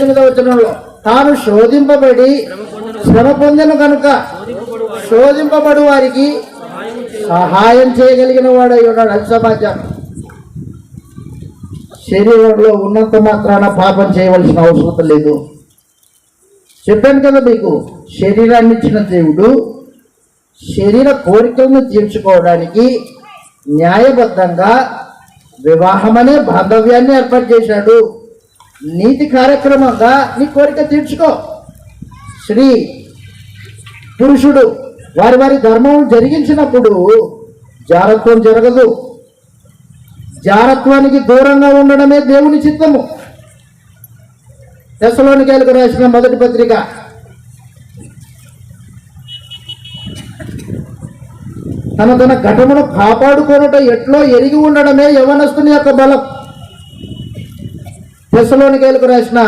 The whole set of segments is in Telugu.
ఎనిమిదవ వచనంలో తాను శోధింపబడి శ్రమ పొందిన కనుక శోధింపబడు వారికి సహాయం చేయగలిగిన వాడై ఉన్నాడు. అది సమాచారం శరీరంలో ఉన్నంత మాత్రాన పాపం చేయవలసిన అవసరం లేదు. చెప్పాను కదా మీకు శరీరాన్ని ఇచ్చిన దేవుడు శరీర కోరికలను తీర్చుకోవడానికి న్యాయబద్ధంగా వివాహమనే బాంధవ్యాన్ని ఏర్పాటు చేశాడు. నీతి కార్యక్రమంగా నీ కోరిక తీర్చుకో. శ్రీ పురుషుడు వారి వారి ధర్మం జరిగించినప్పుడు జారత్వం జరగదు. జారత్వానికి దూరంగా ఉండడమే దేవుని చిత్తము. దశలోనికేలకు రాసిన మొదటి పత్రిక. తన తన ఘటమును కాపాడుకోనట ఎట్లో ఎరిగి ఉండడమే యవనస్తుని యొక్క బలం. దశలోనికేలకు రాసిన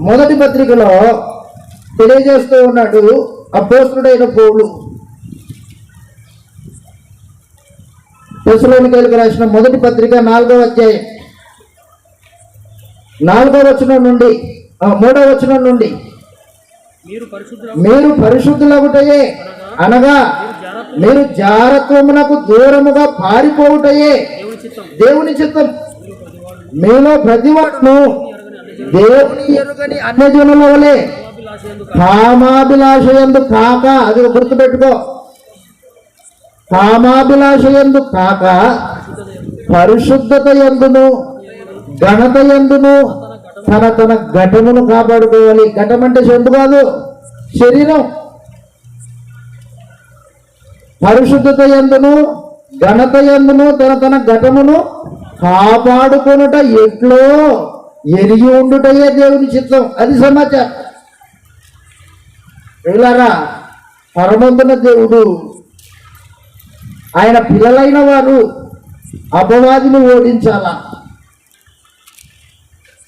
మొదటి పత్రికలో తెలియజేస్తూ ఉన్నాడు అపోస్తుడైన పౌలు. దశలోనికేలకు రాసిన మొదటి పత్రిక నాలుగవ అధ్యాయం. నాలుగవ వచనం నుండి ఆ, మూడవ వచనం నుండి. మీరు పరిశుద్ధ మీరు పరిశుద్ధులగుటయే అనగా మీరు జారత్వమునకు దూరముగా పారిపోవుటయే దేవుని చిత్తం. మీలో ప్రతివాడును దేవుని ఎరుగని అన్యజనుల వలె కామాభిలాష ఎందు కాక అది గుర్తుపెట్టుకో కామాభిలాష ఎందు కాక పరిశుద్ధత ఎందును ఘనత ఎందును తన తన ఘటమును కాపాడుకోవాలి. ఘటం అంటే చెందు కాదు శరీరం. పరిశుద్ధత ఎందును ఘనత ఎందును తన తన ఘటమును కాపాడుకొనుట ఎట్లో ఎరిగి ఉండుటయే దేవుని చిత్తం. అది సమాచారం. ఇలారా పరమందున దేవుడు ఆయన పిల్లలైన వారు అపవాదిని ఓడించాలా?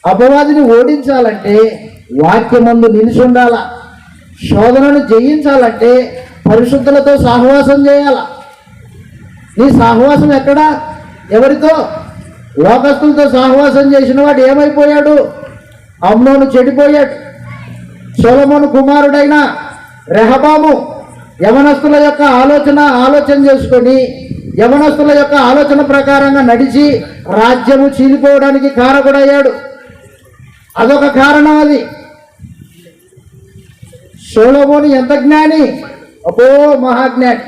అపవాదిని ఓడించాలంటే వాక్యమందు నిలిచి ఉండాల? శోధనను జయించాలంటే పరిశుద్ధులతో సహవాసం చేయాల? నీ సహవాసం ఎక్కడా? ఎవరితో? లోకస్తులతో సహవాసం చేసిన వాడు ఏమైపోయాడు? అమ్నోను చెడిపోయాడు. సొలమోను కుమారుడైన రెహబాము యవనస్తుల యొక్క ఆలోచన ఆలోచన చేసుకొని యవనస్తుల యొక్క ఆలోచన ప్రకారంగా నడిచి రాజ్యము చీలిపోవడానికి కారకుడయ్యాడు. అదొక కారణం అది. సోలమోని ఎంత జ్ఞాని? అపో మహాజ్ఞాని.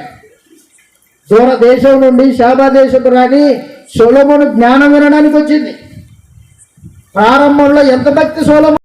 దూర దేశం నుండి శాబా దేశపు రాని సోలమును జ్ఞానం వినడానికి వచ్చింది. ప్రారంభంలో ఎంత భక్తి సోలమో